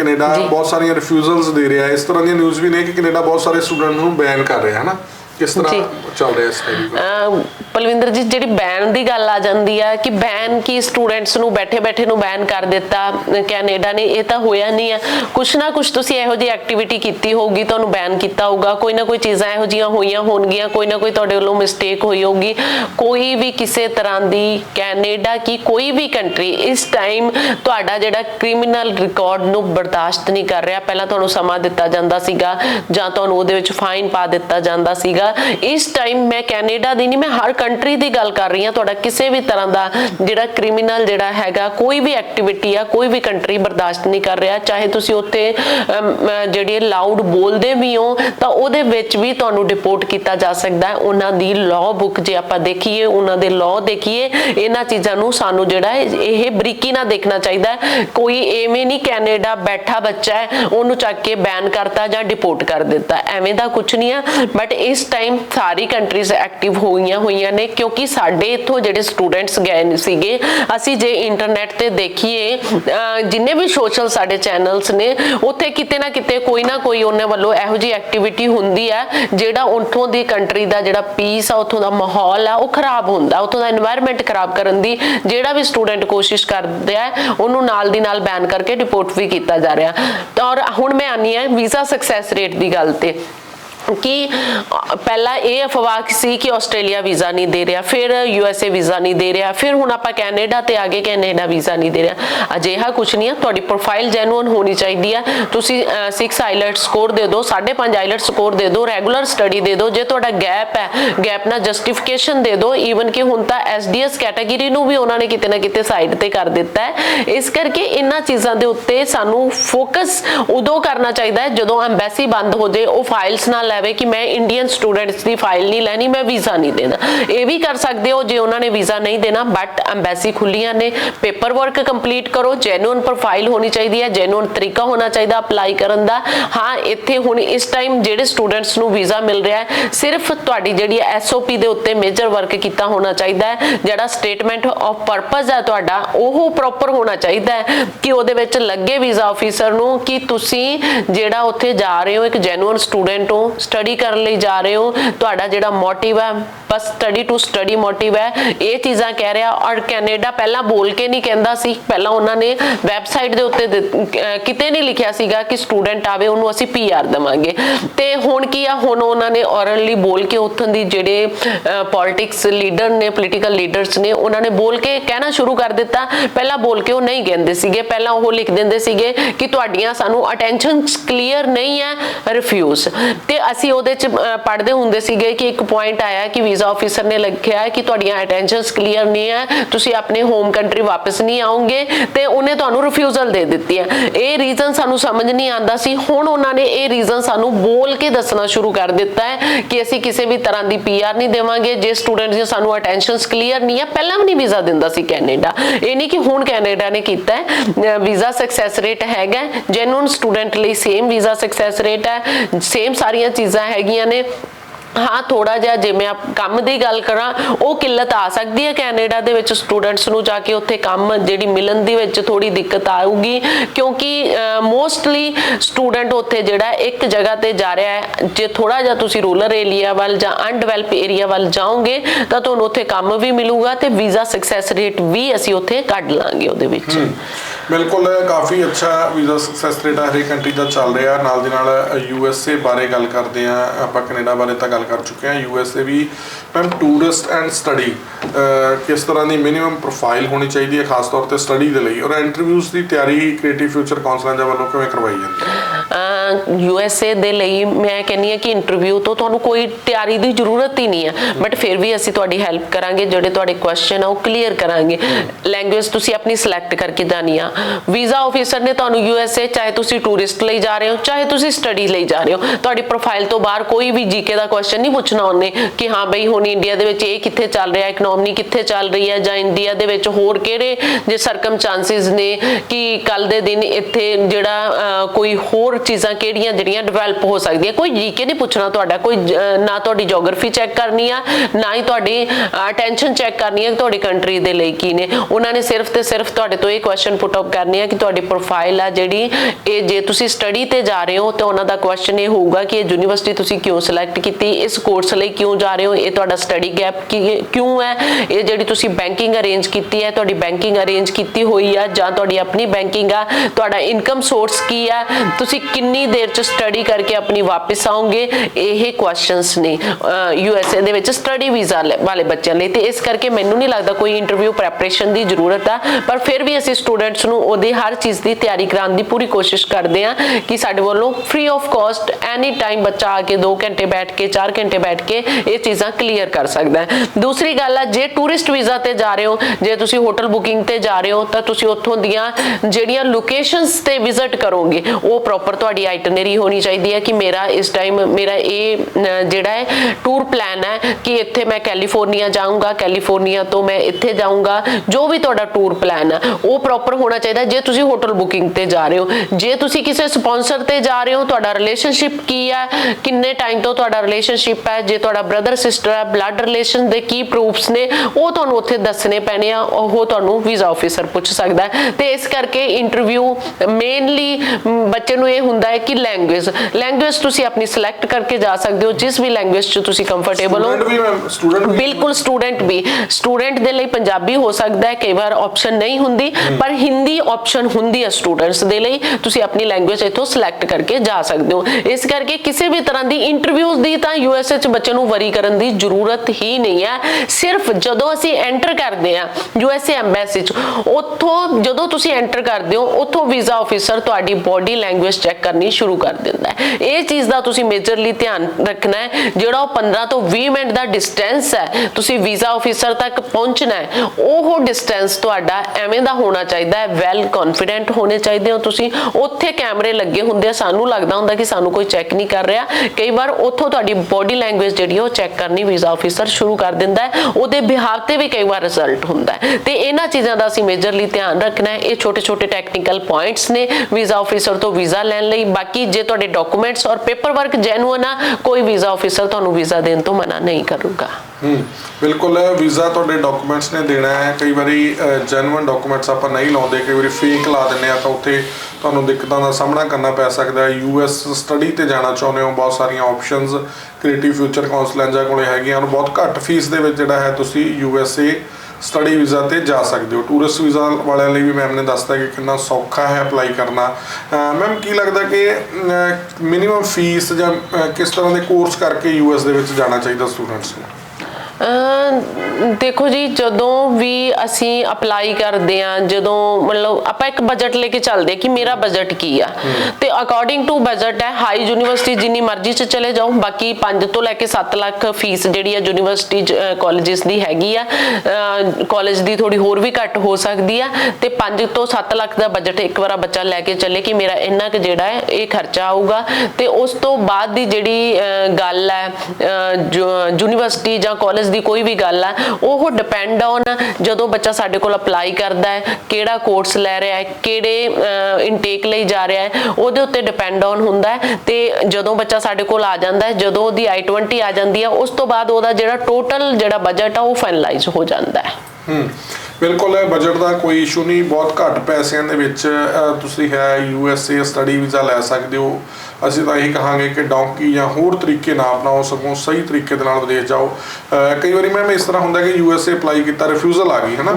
Canada ਬਹੁਤ ਸਾਰੀਆਂ refusals ਦੇ ਰਿਹਾ ਹੈ। ਇਸ ਤਰ੍ਹਾਂ ਦੀਆਂ ਨਿਊਜ਼ ਵੀ ਨੇ ਕਿ ਕੈਨੇਡਾ ਬਹੁਤ ਸਾਰੇ ਸਟੂਡੈਂਟ ਨੂੰ ਬੈਨ ਕਰ ਰਿਹਾ ਹੈ ਨਾ। ਕਿਸ ਤਰ੍ਹਾਂ। ਚੱਲ ਰਿਹਾ ਇਸ ਟਾਈਮ ਪਲਵਿੰਦਰ ਜੀ ਜਿਹੜੀ ਬੈਨ ਦੀ ਗੱਲ ਆ ਜਾਂਦੀ ਆ ਕਿ ਬੈਨ ਕੀ ਸਟੂਡੈਂਟਸ ਨੂੰ ਬੈਠੇ ਬੈਠੇ ਨੂੰ ਬੈਨ ਕਰ ਦਿੱਤਾ ਕੈਨੇਡਾ ਨੇ ਇਹ ਤਾਂ ਹੋਇਆ ਨਹੀਂ ਆ। ਕੁਛ ਨਾ ਕੁਛ ਤੁਸੀਂ ਇਹੋ ਜਿਹੀ ਐਕਟੀਵਿਟੀ ਕੀਤੀ ਹੋਊਗੀ ਤੁਹਾਨੂੰ ਬੈਨ ਕੀਤਾ ਹੋਊਗਾ। ਕੋਈ ਨਾ ਕੋਈ ਚੀਜ਼ਾਂ ਇਹੋ ਜਿਹੀਆਂ ਹੋਈਆਂ ਹੋਣਗੀਆਂ ਕੋਈ ਨਾ ਕੋਈ ਤੁਹਾਡੇ ਵੱਲੋਂ ਮਿਸਟੇਕ ਹੋਈ ਹੋਊਗੀ। ਕੋਈ ਵੀ ਕਿਸੇ ਤਰ੍ਹਾਂ ਦੀ ਕੈਨੇਡਾ ਕੀ ਕੋਈ ਵੀ ਕੰਟਰੀ ਇਸ ਟਾਈਮ ਤੁਹਾਡਾ ਜਿਹੜਾ ਕ੍ਰਿਮੀਨਲ ਰਿਕਾਰਡ ਨੂੰ ਬਰਦਾਸ਼ਤ ਨਹੀਂ ਕਰ ਰਿਹਾ। ਪਹਿਲਾਂ ਤੁਹਾਨੂੰ ਸਮਾਂ ਦਿੱਤਾ ਜਾਂਦਾ ਸੀਗਾ ਜਾਂ ਤੁਹਾਨੂੰ ਉਹਦੇ ਵਿੱਚ ਫਾਈਨ ਪਾ ਦਿੱਤਾ ਜਾਂਦਾ ਸੀਗਾ। ਇਸ ਟਾਈਮ ਮੈਂ ਕੈਨੇਡਾ ਦੀ ਨਹੀਂ, ਮੈਂ ਹਰ ਕੰਟਰੀ ਦੀ ਗੱਲ ਕਰ ਰਹੀ ਹਾਂ। ਤੁਹਾਡਾ ਕਿਸੇ ਵੀ ਤਰ੍ਹਾਂ ਦਾ ਜਿਹੜਾ ਕ੍ਰਿਮੀਨਲ ਜਿਹੜਾ ਹੈਗਾ, ਕੋਈ ਵੀ ਐਕਟੀਵਿਟੀ ਆ, ਕੋਈ ਵੀ ਕੰਟਰੀ ਬਰਦਾਸ਼ਤ ਨਹੀਂ ਕਰ ਰਿਹਾ। ਚਾਹੇ ਤੁਸੀਂ ਉੱਥੇ ਜਿਹੜੀ ਲਾਊਡ ਬੋਲਦੇ ਵੀ ਹੋ, ਤਾਂ ਉਹਦੇ ਵਿੱਚ ਵੀ ਤੁਹਾਨੂੰ ਡਿਪੋਰਟ ਕੀਤਾ ਜਾ ਸਕਦਾ ਹੈ। ਉਹਨਾਂ ਦੀ ਲਾਅ ਬੁੱਕ ਜੇ ਆਪਾਂ ਦੇਖੀਏ, ਉਹਨਾਂ ਦੇ ਲਾਅ ਦੇਖੀਏ, ਇਹਨਾਂ ਚੀਜ਼ਾਂ ਨੂੰ ਸਾਨੂੰ ਜਿਹੜਾ ਇਹ ਬਰੀਕੀ ਨਾਲ ਦੇਖਣਾ ਚਾਹੀਦਾ ਕੋਈ ਐਵੇਂ ਨਹੀਂ ਕੈਨੇਡਾ ਬੈਠਾ ਬੱਚਾ ਹੈ, ਉਹਨੂੰ ਚੱਕ ਕੇ ਬੈਨ ਕਰਤਾ ਜਾਂ ਡਿਪੋਰਟ ਕਰ ਦਿੱਤਾ। ਐਵੇਂ ਦਾ ਕੁਝ ਨਹੀਂ ਆ। ਬਟ ਇਸ ਟਾਈਮ ਸਾਰੀ ਕੰਟਰੀਜ਼ ਐਕਟਿਵ ਹੋਈਆਂ ਹੋਈਆਂ ਨੇ, ਕਿਉਂਕਿ ਸਾਡੇ ਇੱਥੋਂ ਜਿਹੜੇ ਸਟੂਡੈਂਟਸ ਗਏ ਸੀਗੇ, ਅਸੀਂ ਜੇ ਇੰਟਰਨੈਟ ਤੇ ਦੇਖੀਏ ਜਿੰਨੇ ਵੀ ਸੋਸ਼ਲ ਸਾਡੇ ਚੈਨਲਸ ਨੇ, ਉੱਥੇ ਕਿਤੇ ਨਾ ਕਿਤੇ ਕੋਈ ਨਾ ਕੋਈ ਉਹਨਾਂ ਵੱਲੋਂ ਇਹੋ ਜੀ ਐਕਟੀਵਿਟੀ ਹੁੰਦੀ ਆ, ਜਿਹੜਾ ਉੱਥੋਂ ਦੀ ਕੰਟਰੀ ਦਾ ਜਿਹੜਾ ਪੀਸ ਆ, ਉੱਥੋਂ ਦਾ ਮਾਹੌਲ ਆ, ਉਹ ਖਰਾਬ ਹੁੰਦਾ, ਉੱਥੋਂ ਦਾ এনवायरमेंट ਖਰਾਬ ਕਰਨ ਦੀ ਜਿਹੜਾ ਵੀ ਸਟੂਡੈਂਟ ਕੋਸ਼ਿਸ਼ ਕਰਦੇ ਆ, ਉਹਨੂੰ ਨਾਲ ਦੀ ਨਾਲ ਬੈਨ ਕਰਕੇ ਰਿਪੋਰਟ ਵੀ ਕੀਤਾ ਜਾ ਰਿਹਾ। ਔਰ ਹੁਣ ਮੈਂ ਆਨੀ ਹੈ ਵੀਜ਼ਾ ਸਕਸੈਸ ਰੇਟ ਦੀ ਗੱਲ ਤੇ। ਕਿ ਪਹਿਲਾਂ ਇਹ ਅਫਵਾਹ ਸੀ ਕਿ ਆਸਟ੍ਰੇਲੀਆ ਵੀਜ਼ਾ ਨਹੀਂ ਦੇ ਰਿਹਾ, ਫਿਰ ਯੂ ਐਸ ਏ ਵੀਜ਼ਾ ਨਹੀਂ ਦੇ ਰਿਹਾ, ਫਿਰ ਹੁਣ ਆਪਾਂ ਕੈਨੇਡਾ ਤੇ ਆ ਗਏ, ਕੈਨੇਡਾ ਵੀਜ਼ਾ ਨਹੀਂ ਦੇ ਰਿਹਾ। ਅਜਿਹਾ ਕੁਝ ਨਹੀਂ ਹੈ, ਤੁਹਾਡੀ ਪ੍ਰੋਫਾਈਲ ਜੈਨੂਇਨ ਹੋਣੀ ਚਾਹੀਦੀ ਹੈ। ਤੁਸੀਂ 6 ਆਈਲੈਟ ਸਕੋਰ ਦੇ ਦਿਓ 5.5 ਆਈਲੈਟ ਸਕੋਰ ਦੇ ਦਿਓ ਰੈਗੂਲਰ ਸਟੱਡੀ ਦੇ ਦਿਓ, ਜੇ ਤੁਹਾਡਾ ਗੈਪ ਹੈ ਗੈਪ ਨਾਲ ਜਸਟੀਫਿਕੇਸ਼ਨ ਦੇ ਦਿਓ ਈਵਨ ਕਿ ਹੁਣ ਤਾਂ ਐਸਡੀਐਸ ਕੈਟਾਗਰੀ ਨੂੰ ਵੀ ਉਹਨਾਂ ਨੇ ਕਿਤੇ ਨਾ ਕਿਤੇ ਸਾਈਡ ਤੇ ਕਰ ਦਿੱਤਾ ਹੈ। ਇਸ ਕਰਕੇ ਇਹਨਾਂ ਚੀਜ਼ਾਂ ਦੇ ਉੱਤੇ ਸਾਨੂੰ ਫੋਕਸ ਉਦੋਂ ਕਰਨਾ ਚਾਹੀਦਾ ਹੈ, ਜਦੋਂ ਐਮਬੈਸੀ ਬੰਦ ਹੋ ਜੇ ਉਹ ਫਾਈਲਸ ਨਾਲ ਲੈਵੇ ਕਿ ਮੈਂ ਇੰਡੀਅਨ ਸਟੂਡੈਂਟਸ ਦੀ ਫਾਈਲ ਨਹੀਂ ਲੈਣੀ, ਮੈਂ ਵੀਜ਼ਾ ਨਹੀਂ ਦੇਣਾ। ਇਹ ਵੀ ਕਰ ਸਕਦੇ ਹੋ ਜੇ ਉਹਨਾਂ ਨੇ ਵੀਜ਼ਾ ਨਹੀਂ ਦੇਣਾ ਬਟ ਐਮਬੈਸੀ ਖੁੱਲੀਆਂ ਨੇ ਪੇਪਰ ਵਰਕ ਕੰਪਲੀਟ ਕਰੋ ਜੈਨੂਇਨ ਪ੍ਰੋਫਾਈਲ ਹੋਣੀ ਚਾਹੀਦੀ ਹੈ ਜੈਨੂਇਨ ਤਰੀਕਾ ਹੋਣਾ ਚਾਹੀਦਾ ਅਪਲਾਈ ਕਰਨ ਦਾ। ਹਾਂ, ਇੱਥੇ ਹੁਣ ਇਸ ਟਾਈਮ ਜਿਹੜੇ ਸਟੂਡੈਂਟਸ ਨੂੰ ਵੀਜ਼ਾ ਮਿਲ ਰਿਹਾ ਹੈ, ਸਿਰਫ ਤੁਹਾਡੀ ਜਿਹੜੀ ਐਸਓਪੀ ਦੇ ਉੱਤੇ ਮੇਜਰ ਵਰਕ ਕੀਤਾ ਹੋਣਾ ਚਾਹੀਦਾ ਹੈ, ਜਿਹੜਾ ਸਟੇਟਮੈਂਟ ਆਫ ਪਰਪਸ ਹੈ ਤੁਹਾਡਾ, ਉਹ ਪ੍ਰੋਪਰ ਹੋਣਾ ਚਾਹੀਦਾ ਹੈ ਕਿ ਉਹਦੇ ਵਿੱਚ ਲੱਗੇ ਵੀਜ਼ਾ ਆਫੀਸਰ ਨੂੰ ਕਿ ਤੁਸੀਂ ਜਿਹੜਾ ਉੱਥੇ ਜਾ ਰਹੇ ਹੋ, ਇੱਕ ਜੈਨੂਨ ਸਟੂਡੈਂਟ ਹੋ ਸਟੱਡੀ ਕਰਨ ਲਈ ਜਾ ਰਹੇ ਹੋ, ਤੁਹਾਡਾ ਜਿਹੜਾ ਮੋਟਿਵ ਹੈ, ਬਸ ਸਟੱਡੀ ਟੂ ਸਟੱਡੀ ਮੋਟਿਵ ਹੈ, ਇਹ ਚੀਜ਼ਾਂ ਕਹਿ ਰਿਹਾ ਔਰ ਕੈਨੇਡਾ ਪਹਿਲਾਂ ਬੋਲ ਕੇ ਨਹੀਂ ਕਹਿੰਦਾ ਸੀ, ਪਹਿਲਾਂ ਉਹਨਾਂ ਨੇ ਵੈਬਸਾਈਟ ਦੇ ਉੱਤੇ ਕਿਤੇ ਨਹੀਂ ਲਿਖਿਆ ਸੀਗਾ ਕਿ ਸਟੂਡੈਂਟ ਆਵੇ, ਉਹਨੂੰ ਅਸੀਂ ਪੀਆਰ ਦਵਾਂਗੇ। ਤੇ ਹੁਣ ਕੀ ਆ, ਹੁਣ ਉਹਨਾਂ ਨੇ ਔਰਲੀ ਬੋਲ ਕੇ ਉੱਥੋਂ ਦੀ ਜਿਹੜੇ ਪੋਲਿਟਿਕਸ ਲੀਡਰ ਨੇ ਪੋਲੀਟੀਕਲ ਲੀਡਰਸ ਨੇ, ਉਹਨਾਂ ਨੇ ਬੋਲ ਕੇ ਕਹਿਣਾ ਸ਼ੁਰੂ ਕਰ ਦਿੱਤਾ। ਪਹਿਲਾਂ ਬੋਲ ਕੇ ਉਹ ਨਹੀਂ ਕਹਿੰਦੇ ਸੀਗੇ, ਪਹਿਲਾਂ ਉਹ ਲਿਖ ਦਿੰਦੇ ਸੀਗੇ ਕਿ ਤੁਹਾਡੀਆਂ ਸਾਨੂੰ ਅਟੈਂਸ਼ਨਸ ਕਲੀਅਰ ਨਹੀਂ ਹੈ ਰਿਫਿਊਜ਼ ਤੇ ਅਸੀਂ ਉਹਦੇ ਚ ਪੜ੍ਹਦੇ ਹੁੰਦੇ ਸੀਗੇ ਕਿ ਇੱਕ ਪੁਆਇੰਟ ਆਇਆ ਕਿ ਵੀਜ਼ਾ ਆਫੀਸਰ ਨੇ ਲਿਖਿਆ ਹੈ ਕਿ ਤੁਹਾਡੀਆਂ ਅਟੈਂਸ਼ਨਸ ਕਲੀਅਰ ਨਹੀਂ ਹੈ, ਤੁਸੀਂ ਆਪਣੇ ਹੋਮ ਕੰਟਰੀ ਵਾਪਸ ਨਹੀਂ ਆਓਗੇ ਤੇ ਉਹਨੇ ਤੁਹਾਨੂੰ ਰਿਫਿਊਜ਼ਲ ਦੇ ਦਿੱਤੀ ਹੈ। ਇਹ ਰੀਜ਼ਨ ਸਾਨੂੰ ਸਮਝ ਨਹੀਂ ਆਂਦਾ ਸੀ। ਹੁਣ ਉਹਨਾਂ ਨੇ ਇਹ ਰੀਜ਼ਨ ਸਾਨੂੰ ਬੋਲ ਕੇ ਦੱਸਣਾ ਸ਼ੁਰੂ ਕਰ ਦਿੱਤਾ ਹੈ ਕਿ ਅਸੀਂ ਕਿਸੇ ਵੀ ਤਰ੍ਹਾਂ ਦੀ ਪੀਆਰ ਨਹੀਂ ਦੇਵਾਂਗੇ। ਜੇ ਸਟੂਡੈਂਟ ਦੀ ਸਾਨੂੰ ਅਟੈਂਸ਼ਨਸ ਕਲੀਅਰ ਨਹੀਂ ਹੈ, ਪਹਿਲਾਂ ਵੀ ਨਹੀਂ ਵੀਜ਼ਾ ਦਿੰਦਾ ਸੀ ਕੈਨੇਡਾ ਇਹ ਨਹੀਂ ਕਿ ਹੁਣ ਕੈਨੇਡਾ ਨੇ ਕੀਤਾ ਹੈ। ਵੀਜ਼ਾ ਸਕਸੈਸ ਰੇਟ ਹੈਗਾ ਜੈਨੂਨ ਸਟੂਡੈਂਟ ਲਈ ਸੇਮ ਵੀਜ਼ਾ ਸਕਸੈਸ ਰੇਟ ਹੈ। ਸੇਮ ਸਾਰੀਆਂ ਚੀਜ਼ਾਂ ਹੈਗੀਆਂ ਨੇ। ਹਾਂ ਥੋੜਾ ਜਿਹਾ ਜੇ ਮੈਂ ਕੰਮ ਦੀ ਗੱਲ ਕਰਾਂ, ਉਹ ਕਿੱਲਤ ਆ ਸਕਦੀ ਹੈ ਕੈਨੇਡਾ ਦੇ ਵਿੱਚ ਸਟੂਡੈਂਟਸ ਨੂੰ ਜਾ ਕੇ ਉੱਥੇ ਕੰਮ ਜਿਹੜੀ ਮਿਲਣ ਦੀ ਵਿੱਚ ਥੋੜੀ ਦਿੱਕਤ ਆਊਗੀ। ਕਿਉਂਕਿ ਮੋਸਟਲੀ ਸਟੂਡੈਂਟ ਉੱਥੇ ਜਿਹੜਾ ਇੱਕ ਜਗ੍ਹਾ ਤੇ ਜਾ ਰਿਹਾ ਹੈ। ਜੇ ਥੋੜਾ ਜਿਹਾ ਤੁਸੀਂ ਰੂਰਲ ਏਰੀਆ ਵੱਲ ਜਾਂ ਅਨਡਿਵੈਲਪ ਏਰੀਆ ਵੱਲ ਜਾਓਗੇ, ਤਾਂ ਤੁਹਾਨੂੰ ਉੱਥੇ ਕੰਮ ਵੀ ਮਿਲੂਗਾ ਤੇ ਵੀਜ਼ਾ ਸਕਸੈਸ ਰੇਟ ਵੀ ਅਸੀਂ ਉੱਥੇ ਕੱਢ ਲਾਂਗੇ ਉਹਦੇ ਵਿੱਚ। ਬਿਲਕੁਲ, ਕਾਫੀ ਅੱਛਾ ਵੀਜ਼ਾ ਸਕਸੈਸ ਰੇਟ ਹਰੇਕ ਕੰਟਰੀ ਦਾ ਚੱਲ ਰਿਹਾ। ਨਾਲ ਦੀ ਨਾਲ ਯੂ ਐਸ ਏ ਬਾਰੇ ਗੱਲ ਕਰਦੇ ਆ ਆਪਾਂ ਕੈਨੇਡਾ ਬਾਰੇ ਤਾਂ ਗੱਲ ਕਰ ਚੁੱਕੇ ਆ ਯੂ ਐਸ ਏ ਵੀ ਮੈਮ ਟੂਰਿਸਟ ਐਂਡ ਸਟੱਡੀ ਕਿਸ ਤਰ੍ਹਾਂ ਦੀ ਮਿਨੀਮਮ ਪ੍ਰੋਫਾਈਲ ਹੋਣੀ ਚਾਹੀਦੀ ਹੈ, ਖਾਸ ਤੌਰ ਤੇ ਸਟੱਡੀ ਦੇ ਲਈ। ਔਰ ਇੰਟਰਵਿਊਜ਼ ਦੀ ਤਿਆਰੀ ਕ੍ਰੀਏਟਿਵ ਫਿਊਚਰ ਕਾਉਂਸਲਰ ਦੇ ਵੱਲੋਂ ਕਿਵੇਂ ਕਰਵਾਈ ਜਾਂਦੀ ਹੈ? ਯੂ ਐਸ ਏ ਦੇ ਲਈ ਮੈਂ ਕਹਿੰਨੀ ਆ ਕਿ ਇੰਟਰਵਿਊ ਤੋਂ ਤੁਹਾਨੂੰ ਕੋਈ ਤਿਆਰੀ ਦੀ ਜ਼ਰੂਰਤ ਹੀ ਨਹੀਂ ਹੈ। ਬਟ ਫਿਰ ਵੀ ਅਸੀਂ ਤੁਹਾਡੀ ਹੈਲਪ ਕਰਾਂਗੇ, ਜਿਹੜੇ ਤੁਹਾਡੇ ਕੁਐਸਚਨ ਆ ਉਹ ਕਲੀਅਰ ਕਰਾਂਗੇ। ਲੈਂਗੁਏਜ ਤੁਸੀਂ ਆਪਣੀ ਸਿਲੈਕਟ ਕਰਕੇ ਜਾਣੀ ਆ। ਵੀਜ਼ਾ ਆਫੀਸਰ ਨੇ ਤੁਹਾਨੂੰ ਯੂ ਐਸ ਏ ਚਾਹੇ ਤੁਸੀਂ ਟੂਰਿਸਟ ਲਈ ਜਾ ਰਹੇ ਹੋ, ਚਾਹੇ ਤੁਸੀਂ ਸਟੱਡੀ ਲਈ ਜਾ ਰਹੇ ਹੋ, ਤੁਹਾਡੀ ਪ੍ਰੋਫਾਈਲ ਤੋਂ ਬਾਹਰ ਕੋਈ ਵੀ ਜੀਕੇ ਦਾ ਕੁਐਸਚਨ ਨਹੀਂ ਪੁੱਛਣਾ ਉਹਨੇ ਕਿ ਹਾਂ ਬਈ ਹੁਣ ਇੰਡੀਆ ਦੇ ਵਿੱਚ ਇਹ ਕਿੱਥੇ ਚੱਲ ਰਿਹਾ ਇਕਨੋਮੀ ਕਿੱਥੇ ਚੱਲ ਰਹੀ ਹੈ ਜਾਂ ਇੰਡੀਆ ਦੇ ਵਿੱਚ ਹੋਰ ਕਿਹੜੇ ਜੇ ਸਰਕਮਚਾਂਸਿਸ ਨੇ ਕਿ ਕੱਲ ਦੇ ਦਿਨ ਇੱਥੇ ਜਿਹੜਾ ਕੋਈ ਹੋਰ ਚੀਜ਼ਾਂ ਕਿਹੜੀਆਂ ਜਿਹੜੀਆਂ ਡਿਵੈਲਪ ਹੋ ਸਕਦੀਆਂ। ਕੋਈ ਜੀਕੇ ਨਹੀਂ ਪੁੱਛਣਾ ਤੁਹਾਡਾ, ਕੋਈ ਨਾ ਤੁਹਾਡੀ ਜੀਓਗ੍ਰਾਫੀ ਚੈੱਕ ਕਰਨੀ ਆ, ਨਾ ਹੀ ਤੁਹਾਡੀ ਅਟੈਂਸ਼ਨ ਚੈੱਕ ਕਰਨੀ ਹੈ ਕਿ ਤੁਹਾਡੀ ਕੰਟਰੀ ਦੇ ਲਈ ਕੀ ਨੇ। ਉਹਨਾਂ ਨੇ ਸਿਰਫ ਤੇ ਸਿਰਫ ਤੁਹਾਡੇ ਤੋਂ ਇਹ ਕੁਐਸਚਨ ਪੁੱਟ ਅਪ ਕਰਨੀ ਹੈ ਕਿ ਤੁਹਾਡੀ ਪ੍ਰੋਫਾਈਲ ਆ ਜਿਹੜੀ, ਇਹ ਜੇ ਤੁਸੀਂ ਸਟੱਡੀ ਤੇ ਜਾ ਰਹੇ ਹੋ, ਤਾਂ ਉਹਨਾਂ ਦਾ ਕੁਐਸਚਨ ਇਹ ਹੋਊਗਾ ਕਿ ਇਹ ਯੂਨੀਵਰਸਿਟੀ ਤੁਸੀਂ ਕਿਉਂ ਸਿਲੈਕਟ ਕੀਤੀ, ਇਸ ਕੋਰਸ ਲਈ ਕਿਉਂ ਜਾ ਰਹੇ ਹੋ, ਇਹ ਤੁਹਾਡਾ ਸਟੱਡੀ ਗੈਪ ਕਿਉਂ ਹੈ, ਇਹ ਜਿਹੜੀ ਤੁਸੀਂ ਬੈਂਕਿੰਗ ਅਰੇਂਜ ਕੀਤੀ ਹੈ, ਤੁਹਾਡੀ ਬੈਂਕਿੰਗ ਅਰੇਂਜ ਕੀਤੀ ਹੋਈ ਆ ਜਾਂ ਤੁਹਾਡੀ ਆਪਣੀ ਬੈਂਕਿੰਗ ਆ, ਤੁਹਾਡਾ ਇਨਕਮ ਸੋਰਸ ਕੀ ਆ, ਤੁਸੀਂ ਕਿੰਨੀ ਦੇਰ ਚ ਸਟੱਡੀ ਕਰਕੇ ਆਪਣੀ ਵਾਪਸ ਆਉਂਗੇ। ਇਹ ਕੁਐਸਚਨਸ ਨੇ। ਯੂ ਐਸ ਏ ਦੇ ਵਿੱਚ ਸਟੱਡੀ ਵੀਜ਼ਾ ਵਾਲੇ ਬੱਚਿਆਂ ਲਈ। ਤੇ ਇਸ ਕਰਕੇ ਮੈਨੂੰ ਨਹੀਂ ਲੱਗਦਾ ਕੋਈ ਇੰਟਰਵਿਊ ਪ੍ਰੈਪਰੇਸ਼ਨ ਦੀ ਜ਼ਰੂਰਤ ਆ। ਪਰ ਫਿਰ ਵੀ ਅਸੀਂ ਸਟੂਡੈਂਟਸ ਨੂੰ ਉਹਦੀ ਹਰ ਚੀਜ਼ ਦੀ ਤਿਆਰੀ ਕਰਾਉਣ ਦੀ ਪੂਰੀ ਕੋਸ਼ਿਸ਼ ਕਰਦੇ ਆ ਕਿ ਸਾਡੇ ਵੱਲੋਂ free of cost any time ਬੱਚਾ ਆ ਕੇ 2 ਘੰਟੇ ਬੈਠ ਕੇ 4 ਘੰਟੇ ਬੈਠ ਕੇ ਇਹ ਚੀਜ਼ਾਂ ਕਲੀਅਰ ਕਰ ਸਕਦਾ ਹੈ। ਦੂਸਰੀ ਗੱਲ ਆ, ਜੇ ਟੂਰਿਸਟ ਵੀਜ਼ਾ ਤੇ ਜਾ ਰਹੇ ਹੋ, ਜੇ ਤੁਸੀਂ ਹੋਟਲ ਬੁਕਿੰਗ ਤੇ ਜਾ ਰਹੇ ਹੋ, ਤਾਂ ਤੁਸੀਂ ਉੱਥੋਂ ਦੀਆਂ ਜਿਹੜੀਆਂ ਲੋਕੇਸ਼ਨਸ ਤੇ ਵਿਜ਼ਿਟ ਕਰੋਗੇ, ਉਹ ਪ੍ਰੋਪਰ ਤੁਹਾਡੀ ਆਈਟਨਰੀ ਹੋਣੀ ਚਾਹੀਦੀ ਹੈ ਕਿ ਮੇਰਾ ਇਸ ਟਾਈਮ ਮੇਰਾ ਇਹ ਜਿਹੜਾ ਹੈ ਟੂਰ ਪਲਾਨ ਹੈ ਕਿ ਇੱਥੇ ਮੈਂ ਕੈਲੀਫੋਰਨੀਆ ਜਾਊਂਗਾ ਕੈਲੀਫੋਰਨੀਆ ਤੋਂ ਮੈਂ ਇੱਥੇ ਜਾਊਂਗਾ, ਜੋ ਵੀ ਤੁਹਾਡਾ ਟੂਰ ਪਲਾਨ ਹੈ, ਉਹ ਪ੍ਰੋਪਰ ਹੋਣਾ ਚਾਹੀਦਾ ਜੇ ਤੁਸੀਂ ਹੋਟਲ ਬੁਕਿੰਗ ਤੇ ਜਾ ਰਹੇ ਹੋ, ਜੇ ਤੁਸੀਂ ਕਿਸੇ ਸਪਾਂਸਰ ਤੇ ਜਾ ਰਹੇ ਹੋ, ਤੁਹਾਡਾ ਰਿਲੇਸ਼ਨਸ਼ਿਪ ਕੀ ਹੈ? ਕਿੰਨੇ ਟਾਈਮ ਤੋਂ ਤੁਹਾਡਾ ਰਿਲੇਸ਼ਨਸ਼ਿਪ ਹੈ? ਜੇ ਤੁਹਾਡਾ ਬ੍ਰਦਰ ਸਿਸਟਰ ਹੈ ਬਲੱਡ ਰਿਲੇਸ਼ਨ ਦੇ ਕੀ ਪ੍ਰੂਫਸ ਨੇ, ਉਹ ਤੁਹਾਨੂੰ ਉੱਥੇ ਦੱਸਣੇ ਪੈਣੇ ਆ, ਉਹ ਤੁਹਾਨੂੰ ਵੀਜ਼ਾ ਆਫੀਸਰ ਪੁੱਛ ਸਕਦਾ ਹੈ। ਤੇ ਇਸ ਕਰਕੇ ਇੰਟਰਵਿਊ ਮੇਨਲੀ ਬੱਚੇ ਨੂੰ ਇਹ ਹੁੰਦਾ ਹੈ ਕਿ ਲੈਂਗੁਏਜ ਲੈਂਗੁਏਜ ਤੁਸੀਂ ਆਪਣੀ ਸਿਲੈਕਟ ਕਰਕੇ ਜਾ ਸਕਦੇ ਹੋ ਜਿਸ ਵੀ ਲੈਂਗੁਏਜ 'ਚ ਤੁਸੀਂ ਕੰਫਰਟੇਬਲ ਹੋ। ਬਿਲਕੁਲ ਸਟੂਡੈਂਟ ਵੀ। ਸਟੂਡੈਂਟ ਦੇ ਲਈ ਪੰਜਾਬੀ ਹੋ ਸਕਦਾ ਹੈ ਕਈ ਵਾਰ ਆਪਸ਼ਨ ਨਹੀਂ ਹੁੰਦੀ ਪਰ ਹਿੰਦੀ ਆਪਸ਼ਨ ਹੁੰਦੀ ਹੈ ਸਟੂਡੈਂਟਸ ਦੇ ਲਈ। ਤੁਸੀਂ ਆਪਣੀ ਲੈਂਗੁਏਜ ਇੱਥੋਂ ਸਿਲੈਕਟ ਕਰਕੇ ਜਾ ਸਕਦੇ ਹੋ। ਇਸ ਕਰਕੇ ਕਿਸੇ ਵੀ ਤਰ੍ਹਾਂ ਦੀ ਇੰਟਰਵਿਊਜ਼ ਦੀ ਤਾਂ ਯੂਐਸਏ ਚ ਬੱਚੇ ਨੂੰ ਵਰੀ ਕਰਨ ਦੀ ਜ਼ਰੂਰਤ ਹੀ ਨਹੀਂ ਹੈ। ਸਿਰਫ ਜਦੋਂ ਅਸੀਂ ਐਂਟਰ ਕਰਦੇ ਹਾਂ ਯੂਐਸਏ ਐਮਬੈਸੀ ਚ ਉੱਥੋਂ ਜਦੋਂ ਤੁਸੀਂ ਐਂਟਰ ਕਰਦੇ ਹੋ ਉੱਥੋਂ ਵੀਜ਼ਾ ਆਫੀਸਰ ਤੁਹਾਡੀ ਬੋਡੀ ਲੈਂਗੁਏਜ ਚੈੱਕ ਕਰਨੀ ਸ਼ੁਰੂ ਕਰ ਦਿੰਦਾ ਹੈ। ਇਹ ਚੀਜ਼ ਦਾ ਤੁਸੀਂ ਮੇਜਰਲੀ ਧਿਆਨ ਰੱਖਣਾ ਹੈ। ਜਿਹੜਾ ਉਹ 15 ਤੋਂ 20 ਮਿੰਟ ਦਾ ਡਿਸਟੈਂਸ ਹੈ, ਤੁਸੀਂ ਵੀਜ਼ਾ ਆਫੀਸਰ ਤੱਕ ਪਹੁੰਚਣਾ ਹੈ, ਉਹ ਡਿਸਟੈਂਸ ਤੁਹਾਡਾ ਐਵੇਂ ਦਾ ਹੋਣਾ ਚਾਹੀਦਾ ਹੈ। ਵੈਲ ਕੌਨਫੀਡੈਂਟ ਹੋਣੇ ਚਾਹੀਦੇ ਹੋ ਤੁਸੀਂ। ਉੱਥੇ ਕੈਮਰੇ ਲੱਗੇ ਹੁੰਦੇ ਆ, ਸਾਨੂੰ ਲੱਗਦਾ ਹੁੰਦਾ ਕਿ ਸਾਨੂੰ ਕੋਈ ਚੈੱਕ ਨਹੀਂ ਕਰ ਰਿਹਾ। ਕਈ ਵਾਰ ਉੱਥੋਂ ਤੁਹਾਡੀ ਬੋਡੀ ਲੈਂਗੁਏਜ ਜਿਹੜੀ ਉਹ ਚੈੱਕ ਕਰਨੀ ਵੀਜ਼ਾ ਆਫੀਸਰ ਸ਼ੁਰੂ ਕਰ ਦਿੰਦਾ ਹੈ। ਉਹਦੇ ਬਿਹਾਵ ਤੇ ਵੀ ਕਈ ਵਾਰ ਰਿਜ਼ਲਟ ਹੁੰਦਾ ਹੈ। ਤੇ ਇਹਨਾਂ ਚੀਜ਼ਾਂ ਦਾ ਅਸੀਂ ਮੇਜਰਲੀ ਧਿਆਨ ਰੱਖਣਾ ਹੈ। ਇਹ ਛੋਟੇ ਛੋਟੇ ਟੈਕਨੀਕਲ ਪੁਆਇੰਟਸ ਨੇ। ਵੀਜ਼ਾ ਆਫੀਸਰ ਤੋਂ ਵੀਜ਼ਾ ਲੈਣ ਲਈ। ਬਾਕੀ ਜੇ ਤੁਹਾਡੇ ਡਾਕੂਮੈਂਟਸ ਔਰ ਪੇਪਰ ਵਰਕ ਜੈਨੂਅਨ ਆ, ਕੋਈ ਵੀਜ਼ਾ ਆਫੀਸਰ ਤੁਹਾਨੂੰ ਵੀਜ਼ਾ ਦੇਣ ਤੋਂ ਮਨਾ ਨਹੀਂ ਕਰੂਗਾ। ਹੂੰ, ਬਿਲਕੁਲ ਵੀਜ਼ਾ ਤੁਹਾਡੇ ਡਾਕੂਮੈਂਟਸ ਨੇ ਦੇਣਾ ਹੈ। ਕਈ ਵਾਰੀ ਜੈਨੂਇਨ ਡਾਕੂਮੈਂਟਸ ਆਪਾਂ ਨਹੀਂ ਲਾਉਂਦੇ, ਕਈ ਵਾਰੀ ਫੇਕ ਲਾ ਦਿੰਨੇ ਆ ਤਾਂ ਉੱਥੇ ਤੁਹਾਨੂੰ ਦਿੱਕਤਾਂ ਦਾ ਸਾਹਮਣਾ ਕਰਨਾ ਪੈ ਸਕਦਾ ਹੈ। ਯੂਐਸ ਸਟੱਡੀ ਤੇ ਜਾਣਾ ਚਾਹੁੰਦੇ ਹੋ, ਬਹੁਤ ਸਾਰੀਆਂ ਆਪਸ਼ਨਸ ਕ੍ਰੀਏਟਿਵ ਫਿਊਚਰ ਕਾਉਂਸਲੈਂਜਾ ਕੋਲੇ ਹੈਗੀਆਂ ਔਰ ਬਹੁਤ ਘੱਟ ਫੀਸ ਦੇ ਵਿੱਚ ਜਿਹੜਾ ਹੈ ਤੁਸੀਂ ਯੂਐਸਏ ਸਟੱਡੀ ਵੀਜ਼ਾ ਤੇ ਜਾ ਸਕਦੇ ਹੋ। ਟੂਰਿਸਟ ਵੀਜ਼ਾ ਵਾਲਿਆਂ ਲਈ ਵੀ ਮੈਮ ਨੇ ਦੱਸਤਾ ਕਿ ਕਿੰਨਾ ਸੌਖਾ ਹੈ ਅਪਲਾਈ ਕਰਨਾ। ਮੈਮ ਕੀ ਲੱਗਦਾ ਕਿ ਮਿਨੀਮਮ ਫੀਸ ਜਾਂ ਕਿਸ ਤਰ੍ਹਾਂ ਦੇ ਕੋਰਸ ਕਰਕੇ ਯੂਐਸ ਦੇ ਵਿੱਚ ਜਾਣਾ ਚਾਹੀਦਾ ਸਟੂਡੈਂਟਸ ਨੂੰ? ਦੇਖੋ ਜੀ ਜਦੋਂ ਵੀ ਅਸੀਂ ਅਪਲਾਈ ਕਰਦੇ ਆ ਜਦੋਂ ਮਤਲਬ ਆਪਾਂ ਇੱਕ ਬਜਟ ਲੈ ਕੇ ਚੱਲਦੇ ਆ ਕਿ ਮੇਰਾ ਬਜਟ ਕੀ ਆ। ਤੇ ਅਕੋਰਡਿੰਗ ਟੂ ਬਜਟ ਹੈ ਹਾਈ ਯੂਨੀਵਰਸਿਟੀ ਜਿੰਨੀ ਮਰਜ਼ੀ ਚ ਚਲੇ ਜਾਓ ਬਾਕੀ 5 ਤੋਂ ਲੈ ਕੇ 7 ਲੱਖ ਫੀਸ ਜਿਹੜੀ ਆ ਯੂਨੀਵਰਸਿਟੀ ਕਾਲਜਸ ਦੀ ਹੈਗੀ ਆ। ਕਾਲਜ ਦੀ ਥੋੜੀ ਹੋਰ ਵੀ ਘੱਟ ਹੋ ਸਕਦੀ ਆ। ਤੇ 5 ਤੋਂ 7 ਲੱਖ ਦਾ ਬਜਟ ਇੱਕ ਵਾਰਾ ਬੱਚਾ ਲੈ ਕੇ ਚੱਲੇ ਕਿ ਮੇਰਾ ਇੰਨਾ ਕੁ ਜਿਹੜਾ ਹੈ ਇਹ ਖਰਚਾ ਆਊਗਾ। ਤੇ ਉਸ ਤੋਂ ਬਾਅਦ ਦੀ ਜਿਹੜੀ ਗੱਲ ਹੈ ਯੂਨੀਵਰਸਿਟੀ ਜਾਂ ਕਾਲਜ ਦੀ ਕੋਈ ਵੀ ਗੱਲ ਹੈ ਉਹ ਡਿਪੈਂਡ ਔਨ ਜਦੋਂ ਬੱਚਾ ਸਾਡੇ ਕੋਲ ਅਪਲਾਈ ਕਰਦਾ ਹੈ, ਕਿਹੜਾ ਕੋਰਸ ਲੈ ਰਿਹਾ ਹੈ, ਕਿਹੜੇ ਇਨਟੇਕ ਲਈ ਜਾ ਰਿਹਾ ਹੈ, ਉਹਦੇ ਉੱਤੇ ਡਿਪੈਂਡ ਔਨ ਹੁੰਦਾ ਹੈ ਤੇ ਜਦੋਂ ਬੱਚਾ ਸਾਡੇ ਕੋਲ ਆ ਜਾਂਦਾ ਹੈ, ਜਦੋਂ ਉਹਦੀ I20 ਆ ਜਾਂਦੀ ਹੈ ਉਸ ਤੋਂ ਬਾਅਦ ਉਹਦਾ ਜਿਹੜਾ ਟੋਟਲ ਜਿਹੜਾ ਬਜਟ ਆ, ਉਹ ਫਾਈਨਲਾਈਜ਼ ਹੋ ਜਾਂਦਾ ਹੈ। ਹੂੰ, ਬਿਲਕੁਲ ਬਜਟ ਦਾ ਕੋਈ ਇਸ਼ੂ ਨਹੀਂ, ਬਹੁਤ ਘੱਟ ਪੈਸਿਆਂ ਦੇ ਵਿੱਚ ਤੁਸੀਂ ਹੈ ਯੂਐਸਏ ਸਟੱਡੀ ਵੀਜ਼ਾ ਲੈ ਸਕਦੇ ਹੋ। ਅਸੀਂ ਤਾਂ ਇਹੀ ਕਹਾਂਗੇ ਕਿ ਡੌਂਕੀ ਜਾਂ ਹੋਰ ਤਰੀਕੇ ਨਾ ਅਪਣਾਓ ਸਗੋਂ ਸਹੀ ਤਰੀਕੇ ਦੇ ਨਾਲ ਵਿਦੇਸ਼ ਜਾਓ ਕਈ ਵਾਰੀ ਮੈਮ ਇਸ ਤਰ੍ਹਾਂ ਹੁੰਦਾ ਕਿ ਯੂਐਸਏ ਅਪਲਾਈ ਕੀਤਾ ਰਿਫਿਊਜ਼ਲ ਆ ਗਈ ਹੈ ਨਾ।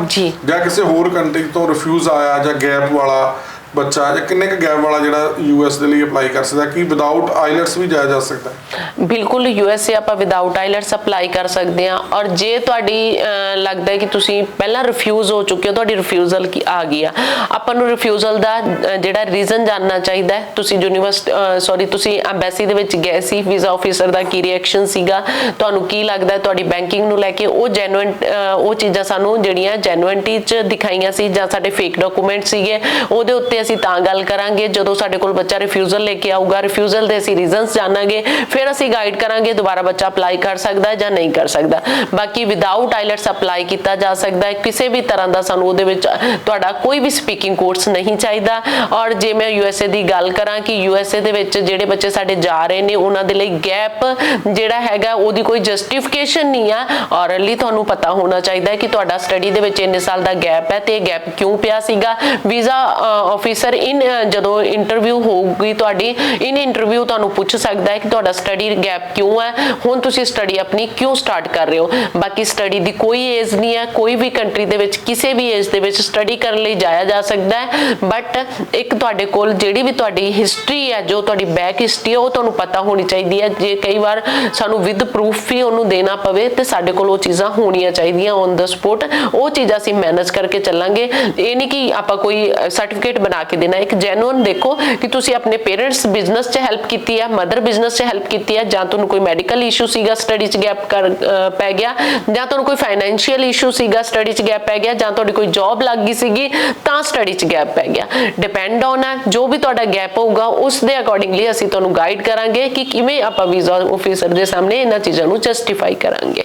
ਜਾਂ ਕਿਸੇ ਹੋਰ ਕੰਟਰੀ ਤੋਂ ਰਿਫਿਊਜ਼ ਆਇਆ ਜਾਂ ਗੈਪ ਵਾਲਾ ਬੱਚਾ ਜਾਂ ਕਿੰਨੇ ਕੁ ਗੈਪ ਵਾਲਾ ਜਿਹੜਾ ਯੂਐਸ ਦੇ ਲਈ ਅਪਲਾਈ ਕਰ ਸਕਦਾ ਕੀ ਵਿਦਆਊਟ ਆਈਲੈਟਸ ਵੀ ਜਾਇਆ ਜਾ ਸਕਦਾ ਬਿਲਕੁਲ ਯੂਐਸਏ ਆਪਾਂ ਵਿਦਆਊਟ ਆਈਲੈਟਸ ਅਪਲਾਈ ਕਰ ਸਕਦੇ ਹਾਂ। ਔਰ ਜੇ ਤੁਹਾਡੀ ਲੱਗਦਾ ਹੈ ਕਿ ਤੁਸੀਂ ਪਹਿਲਾਂ ਰਿਫਿਊਜ਼ ਹੋ ਚੁੱਕੇ ਹੋ, ਤੁਹਾਡੀ ਰਿਫਿਊਜ਼ਲ ਕੀ ਆ ਗਈ ਆ। ਆਪਾਂ ਨੂੰ ਰਿਫਿਊਜ਼ਲ ਦਾ ਜਿਹੜਾ ਰੀਜ਼ਨ ਜਾਨਣਾ ਚਾਹੀਦਾ ਹੈ। ਤੁਸੀਂ ਯੂਨੀਵਰਸਿਟੀ ਸੌਰੀ ਤੁਸੀਂ ਐਮਬੈਸੀ ਦੇ ਵਿੱਚ ਗਏ ਸੀ ਵੀਜ਼ਾ ਆਫੀਸਰ ਦਾ ਕੀ ਰਿਐਕਸ਼ਨ ਸੀਗਾ? ਤੁਹਾਨੂੰ ਕੀ ਲੱਗਦਾ ਤੁਹਾਡੀ ਬੈਂਕਿੰਗ ਨੂੰ ਲੈ ਕੇ? ਉਹ ਜੈਨੂਇਨ ਉਹ ਚੀਜ਼ਾਂ ਸਾਨੂੰ ਜਿਹੜੀਆਂ ਜੈਨੂਇਨਟੀ ਚ ਦਿਖਾਈਆਂ ਸੀ ਜਾਂ ਸਾਡੇ ਫੇਕ ਡਾਕੂਮੈਂਟ ਸੀਗੇ, ਉਹਦੇ ਉੱਤੇ ਤੇ ਅਸੀਂ ਤਾਂ ਗੱਲ ਕਰਾਂਗੇ। ਜਦੋਂ ਸਾਡੇ ਕੋਲ ਬੱਚਾ ਰਿਫਿਊਜ਼ਲ ਲੈ ਕੇ ਆਊਗਾ ਰਿਫਿਊਜ਼ਲ ਦੇ ਅਸੀਂ ਰੀਜ਼ਨਸ ਜਾਣਾਂਗੇ। ਫਿਰ ਅਸੀਂ ਗਾਈਡ ਕਰਾਂਗੇ, ਦੁਬਾਰਾ ਬੱਚਾ ਅਪਲਾਈ ਕਰ ਸਕਦਾ ਹੈ ਜਾਂ ਨਹੀਂ ਕਰ ਸਕਦਾ। ਬਾਕੀ ਵਿਦਆਊਟ ਆਈਲੈਟਸ ਅਪਲਾਈ ਕੀਤਾ ਜਾ ਸਕਦਾ ਹੈ। ਕਿਸੇ ਵੀ ਤਰ੍ਹਾਂ ਦਾ ਸਾਨੂੰ ਉਹਦੇ ਵਿੱਚ ਤੁਹਾਡਾ ਕੋਈ ਵੀ ਸਪੀਕਿੰਗ ਕੋਰਸ ਨਹੀਂ ਚਾਹੀਦਾ। ਔਰ ਜੇ ਮੈਂ ਯੂਐਸਏ ਦੀ ਗੱਲ ਕਰਾਂ ਕਿ ਯੂਐਸਏ ਦੇ ਵਿੱਚ ਜਿਹੜੇ ਬੱਚੇ ਸਾਡੇ ਜਾ ਰਹੇ ਨੇ, ਉਹਨਾਂ ਦੇ ਲਈ ਗੈਪ ਜਿਹੜਾ ਹੈਗਾ, ਉਹਦੀ ਕੋਈ ਜਸਟੀਫਿਕੇਸ਼ਨ ਨਹੀਂ ਆ। ਔਰ ਤੁਹਾਨੂੰ ਪਤਾ ਹੋਣਾ ਚਾਹੀਦਾ ਹੈ ਕਿ ਤੁਹਾਡਾ ਸਟੱਡੀ ਦੇ ਵਿੱਚ ਇੰਨੇ ਸਾਲ ਦਾ ਗੈਪ ਹੈ ਤੇ ਇਹ ਗੈਪ ਕਿਉਂ ਪਿਆ ਸੀਗਾ? ਵੀਜ਼ਾ ਆਫੀਸਰ ਇਨ ਜਦੋਂ ਇੰਟਰਵਿਊ ਹੋਊਗੀ ਤੁਹਾਡੀ ਇਨ ਇੰਟਰਵਿਊ ਤੁਹਾਨੂੰ ਪੁੱਛ ਸਕਦਾ ਹੈ ਕਿ ਤੁਹਾਡਾ ਸਟੱਡੀ ਗੈਪ ਕਿਉਂ ਹੈ, ਹੁਣ ਤੁਸੀਂ ਸਟੱਡੀ ਆਪਣੀ ਕਿਉਂ ਸਟਾਰਟ ਕਰ ਰਹੇ ਹੋ? ਬਾਕੀ ਸਟੱਡੀ ਦੀ ਕੋਈ ਏਜ ਨਹੀਂ ਹੈ, ਕੋਈ ਵੀ ਕੰਟਰੀ ਦੇ ਵਿੱਚ, ਕਿਸੇ ਵੀ ਏਜ ਦੇ ਵਿੱਚ ਸਟੱਡੀ ਕਰਨ ਲਈ ਜਾਇਆ ਜਾ ਸਕਦਾ ਹੈ ਬਟ ਇੱਕ ਤੁਹਾਡੇ ਕੋਲ ਜਿਹੜੀ ਵੀ ਤੁਹਾਡੀ ਹਿਸਟਰੀ ਹੈ, ਜੋ ਤੁਹਾਡੀ ਬੈਕ ਹਿਸਟਰੀ ਹੈ, ਉਹ ਤੁਹਾਨੂੰ ਪਤਾ ਹੋਣੀ ਚਾਹੀਦੀ ਹੈ। ਜੇ ਕਈ ਵਾਰ ਸਾਨੂੰ ਵਿਦ ਪ੍ਰੂਫ ਵੀ ਉਹਨੂੰ ਦੇਣਾ ਪਵੇ, ਤੇ ਸਾਡੇ ਕੋਲ ਉਹ ਚੀਜ਼ਾਂ ਹੋਣੀਆਂ ਚਾਹੀਦੀਆਂ ਔਨ ਦਾ ਸਪੋਟ ਉਹ ਚੀਜ਼ਾਂ ਅਸੀਂ ਮੈਨੇਜ ਕਰਕੇ ਚੱਲਾਂਗੇ। ਇਹ ਨਹੀਂ ਕਿ ਆਪਾਂ ਕੋਈ ਸਰਟੀਫਿਕੇਟ ਬਣਾ ਕੇ ਦੇਣਾ। ਇੱਕ ਜੈਨੂਇਨ ਦੇਖੋ ਕਿ ਤੁਸੀਂ ਆਪਣੇ ਪੇਰੈਂਟਸ ਬਿਜ਼ਨਸ 'ਚ ਹੈਲਪ ਕੀਤੀ ਹੈ ਮਦਰ ਬਿਜ਼ਨਸ 'ਚ ਹੈਲਪ ਕੀਤੀ ਹੈ ਜਾਂ ਤੁਹਾਨੂੰ ਕੋਈ ਮੈਡੀਕਲ ਇਸ਼ੂ ਸੀਗਾ ਸਟੱਡੀ 'ਚ ਗੈਪ ਕਰ ਪੈ ਗਿਆ, ਜਾਂ ਤੁਹਾਨੂੰ ਕੋਈ ਫਾਈਨੈਂਸ਼ੀਅਲ ਇਸ਼ੂ ਸੀਗਾ ਸਟੱਡੀ 'ਚ ਗੈਪ ਪੈ ਗਿਆ, ਜਾਂ ਤੁਹਾਡੀ ਕੋਈ ਜੌਬ ਲੱਗ ਗਈ ਸੀਗੀ, ਤਾਂ ਸਟੱਡੀ 'ਚ ਗੈਪ ਪੈ ਗਿਆ। ਡਿਪੈਂਡ ਔਨ ਹੈ ਜੋ ਵੀ ਤੁਹਾਡਾ ਗੈਪ ਹੋਊਗਾ, ਉਸ ਦੇ ਅਕੋਰਡਿੰਗਲੀ ਅਸੀਂ ਤੁਹਾਨੂੰ ਗਾਈਡ ਕਰਾਂਗੇ ਕਿ ਕਿਵੇਂ ਆਪਾਂ ਵੀਜ਼ਾ ਆਫੀਸਰ ਦੇ ਸਾਹਮਣੇ ਇਹਨਾਂ ਚੀਜ਼ਾਂ ਨੂੰ ਜਸਟੀਫਾਈ ਕਰਾਂਗੇ।